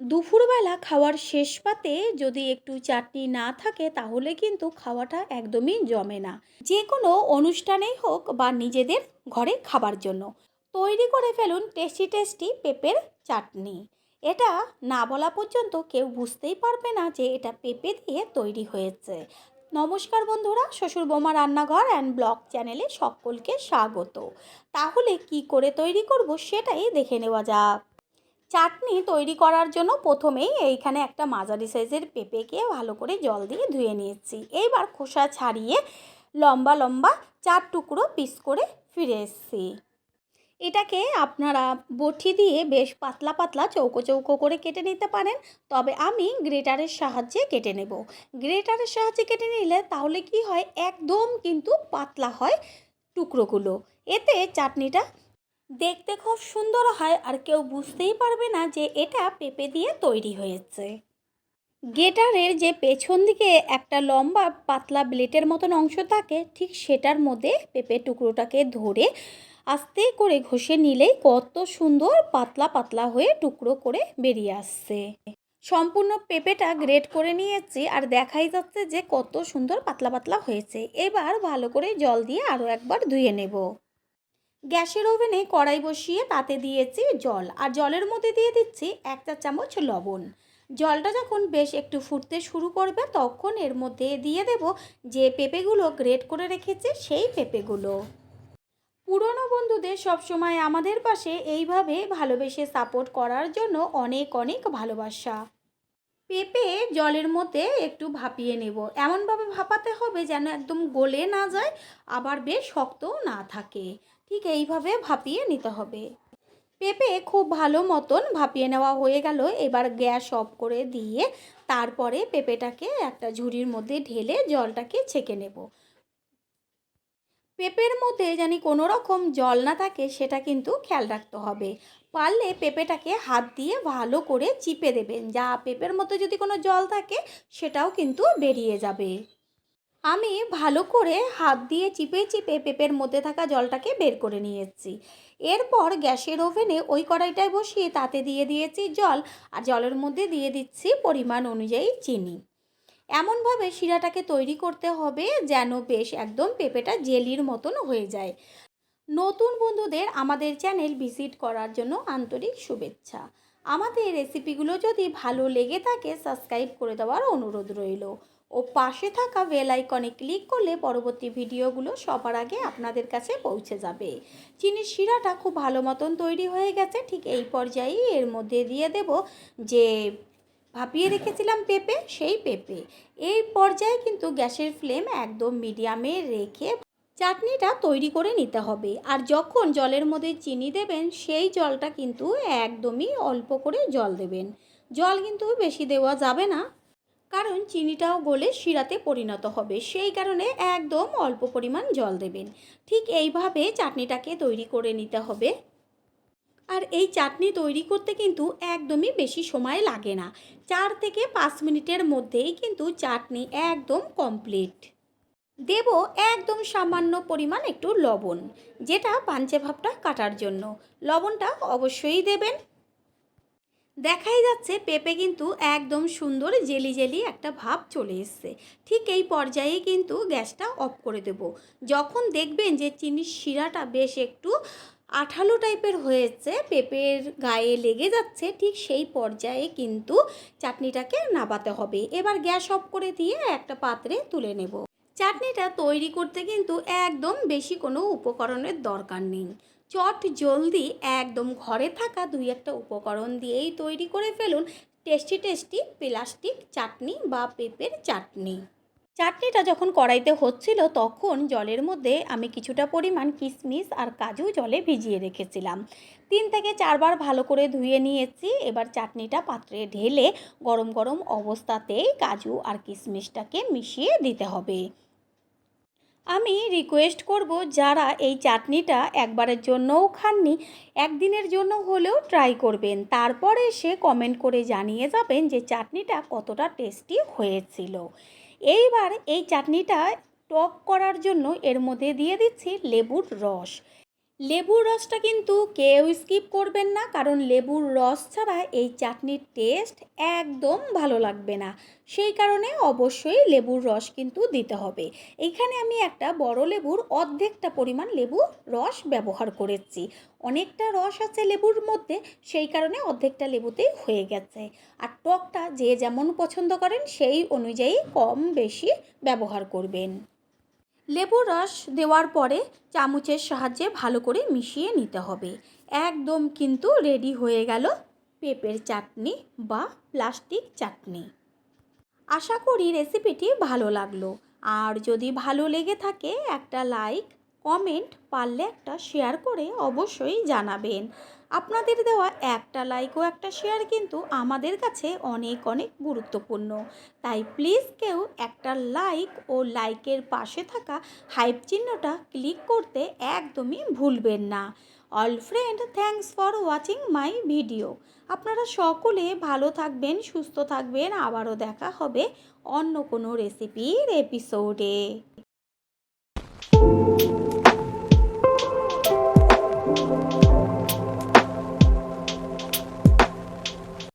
দুপুরবেলা খাওয়ার শেষ পাতে যদি একটু চাটনি না থাকে, তাহলে কিন্তু খাওয়াটা একদমই জমে না। যে কোনো অনুষ্ঠানেই হোক বা নিজেদের ঘরে খাবার জন্য। তৈরি করে ফেলুন টেস্টি টেস্টি পেঁপের চাটনি। এটা না বলা পর্যন্ত কেউ বুঝতেই পারবে না যে এটা পেঁপে দিয়ে তৈরি হয়েছে। নমস্কার বন্ধুরা, শ্বশুর বোমা রান্নাঘর অ্যান্ড ব্লগ চ্যানেলে সকলকে স্বাগত। তাহলে কি করে তৈরি করব সেটাই দেখে নেওয়া যাক। চাটনি তৈরি করার জন্য প্রথমেই এইখানে একটা মাঝারি সাইজের পেঁপেকে ভালো করে জল দিয়ে ধুয়ে নিয়েছি। এইবার খোসা ছাড়িয়ে লম্বা লম্বা চার টুকরো পিস করে ফিরে এসেছি। এটাকে আপনারা বটি দিয়ে বেশ পাতলা পাতলা চৌকো চৌকো করে কেটে নিতে পারেন, তবে আমি গ্রেটারের সাহায্যে কেটে নেব। গ্রেটারের সাহায্যে কেটে নিলে তাহলে কি হয়, একদম কিন্তু পাতলা হয় টুকরোগুলো। এতে চাটনিটা দেখতে খুব সুন্দর হয় আর কেউ বুঝতেই পারবে না যে এটা পেঁপে দিয়ে তৈরি হয়েছে। গেটারের যে পেছন দিকে একটা লম্বা পাতলা ব্লেটের মতন অংশ থাকে, ঠিক সেটার মধ্যে পেঁপে টুকরোটাকে ধরে আস্তে করে ঘষে নিলেই কত সুন্দর পাতলা পাতলা হয়ে টুকরো করে বেরিয়ে আসছে। সম্পূর্ণ পেঁপেটা গ্রেট করে নিয়েছি আর দেখাই যাচ্ছে যে কত সুন্দর পাতলা পাতলা হয়েছে। এবার ভালো করে জল দিয়ে আরও একবার ধুয়ে নেব। গ্যাসের ওভেনে কড়াই বসিয়ে তাতে দিয়েছি জল। আর জলের মধ্যে দিয়ে দিচ্ছি এক চা চামচ লবণ। জলটা যখন বেশ একটু ফুটতে শুরু করবে, তখন এর মধ্যে দিয়ে দেব যে পেঁপেগুলো গ্রেট করে রেখেছি, সেই পেঁপেগুলো। পুরনো বন্ধুদের সবসময় আমাদের পাশে এইভাবে ভালোবেসে সাপোর্ট করার জন্য অনেক অনেক ভালোবাসা। পেঁপে জলের মধ্যে একটু ভাপিয়ে নেব। এমনভাবে ভাপাতে হবে যেন একদম গলে না যায়, আবার বেশ শক্তও না থাকে। ঠিক এইভাবে ভাপিয়ে নিতে হবে। পেঁপে খুব ভালো মতন ভাপিয়ে নেওয়া হয়ে গেল। এবার গ্যাস অফ করে দিয়ে তারপরে পেঁপেটাকে একটা ঝুড়ির মধ্যে ঢেলে জলটাকে ছেঁকে নেব। পেঁপের মধ্যে জানি কোনো রকম জল না থাকে, সেটা কিন্তু খেয়াল রাখতে হবে। পারলে পেঁপেটাকে হাত দিয়ে ভালো করে চিপে দেবেন। যা পেঁপের মধ্যে যদি কোনো জল থাকে, সেটাও কিন্তু বেরিয়ে যাবে। আমি ভালো করে হাত দিয়ে চিপে চিপে পেঁপের মধ্যে থাকা জলটাকে বের করে নিয়েছি। এরপর গ্যাসের ওভেনে ওই কড়াইটায় বসিয়ে তাতে দিয়ে দিয়েছি জল আর জলের মধ্যে দিয়ে দিচ্ছি পরিমাণ অনুযায়ী চিনি। এমনভাবে শিরাটাকে তৈরি করতে হবে যেন বেশ একদম পেঁপেটা জেলির মতন হয়ে যায়। নতুন বন্ধুদের আমাদের চ্যানেল ভিজিট করার জন্য আন্তরিক শুভেচ্ছা। আমাদের রেসিপিগুলো যদি ভালো লেগে থাকে, সাবস্ক্রাইব করে দেওয়ার অনুরোধ রইল। ও পাশে থাকা বেল আইকনে ক্লিক করলে পরবর্তী ভিডিওগুলো সবার আগে আপনাদের কাছে পৌঁছে যাবে। চিনির শিরাটা খুব ভালো মতন তৈরি হয়ে গেছে, ঠিক এই পর্যায়েই এর মধ্যে দিয়ে দেব যে ভাপিয়ে রেখেছিলাম পেঁপে, সেই পেঁপে। এই পর্যায়ে কিন্তু গ্যাসের ফ্লেম একদম মিডিয়ামে রেখে চাটনিটা তৈরি করে নিতে হবে। আর যখন জলের মধ্যে চিনি দেবেন, সেই জলটা কিন্তু একদমই অল্প করে জল দেবেন। জল কিন্তু বেশি দেওয়া যাবে না। কারণ চিনিটাও গলে শিরাতে পরিণত হবে। সেই কারণে একদম অল্প পরিমাণ জল দেবেন। ঠিক এইভাবে চাটনিটাকে তৈরি করে নিতে হবে। আর এই চাটনি তৈরি করতে কিন্তু একদমই বেশি সময় লাগে না। চার থেকে পাঁচ মিনিটের মধ্যেই কিন্তু চাটনি একদম কমপ্লিট। দেব একদম সামান্য পরিমাণ একটু লবণ, যেটা পাঞ্চে ভাবটা কাটার জন্য। লবণটা অবশ্যই দেবেন। দেখাই যাচ্ছে পেঁপে কিন্তু একদম সুন্দর জেলি জেলি একটা ভাব চলে এসছে। ঠিক এই পর্যায়ে কিন্তু গ্যাসটা অফ করে দেব। যখন দেখবেন যে চিনির শিরাটা বেশ একটু আঠালো টাইপের হয়েছে, পেঁপের গায়ে লেগে যাচ্ছে, ঠিক সেই পর্যায়ে কিন্তু চাটনিটাকে নাবাতে হবে। এবার গ্যাস অফ করে দিয়ে একটা পাত্রে তুলে নেব। চাটনিটা তৈরি করতে কিন্তু একদম বেশি কোনো উপকরণের দরকার নেই। চট জলদি একদম ঘরে থাকা দুই একটা উপকরণ দিয়েই তৈরি করে ফেলুন টেস্টি টেস্টি প্লাস্টিক চাটনি বা পেঁপের চাটনি। চাটনিটা যখন কড়াইতে হচ্ছিল তখন জলের মধ্যে আমি কিছুটা পরিমাণ কিশমিশ আর কাজু জলে ভিজিয়ে রেখেছিলাম। তিন থেকে চারবার ভালো করে ধুয়ে নিয়েছি, এবার চাটনিটা পাত্রে ঢেলে গরম গরম অবস্থাতেই কাজু আর কিশমিশটাকে মিশিয়ে দিতে হবে। আমি রিকোয়েস্ট করব যারা এই চাটনিটা একবারের জন্যও খাননি, একদিনের জন্য হলেও ট্রাই করবেন। তারপরে সে কমেন্ট করে জানিয়ে যাবেন যে চাটনিটা কতটা টেস্টি হয়েছিল। এইবার এই চাটনিটা টক করার জন্য এর মধ্যে দিয়ে দিচ্ছি লেবুর রস। লেবুর রসটা কিন্তু কেউ স্কিপ করবেন না, কারণ লেবুর রস ছাড়া এই চাটনির টেস্ট একদম ভালো লাগবে না। সেই কারণে অবশ্যই লেবুর রস কিন্তু দিতে হবে। এইখানে আমি একটা বড় লেবুর অর্ধেকটা পরিমাণ লেবু রস ব্যবহার করেছি। অনেকটা রস আছে লেবুর মধ্যে, সেই কারণে অর্ধেকটা লেবুতেই হয়ে গেছে। আর টকটা যে যেমন পছন্দ করেন, সেই অনুযায়ী কম বেশি ব্যবহার করবেন। লেবুর রস দেওয়ার পরে চামচের সাহায্যে ভালো করে মিশিয়ে নিতে হবে। একদম কিন্তু রেডি হয়ে গেল পেঁপের চাটনি বা প্লাস্টিক চাটনি। আশা করি রেসিপিটি ভালো লাগল। আর যদি ভালো লেগে থাকে একটা লাইক কমেন্ট পারলে একটা শেয়ার করে অবশ্যই জানাবেন। আপনাদের দেওয়া একটা লাইক ও একটা শেয়ার কিন্তু আমাদের কাছে অনেক অনেক গুরুত্বপূর্ণ। তাই প্লিজ কেউ একটা লাইক ও লাইকের পাশে থাকা হাইপ চিহ্নটা ক্লিক করতে একদমই ভুলবেন না। All friend thanks for watching my video আপনারা সকলে ভালো থাকবেন, সুস্থ থাকবেন। আবারও দেখা হবে অন্য কোনো রেসিপির এপিসোডে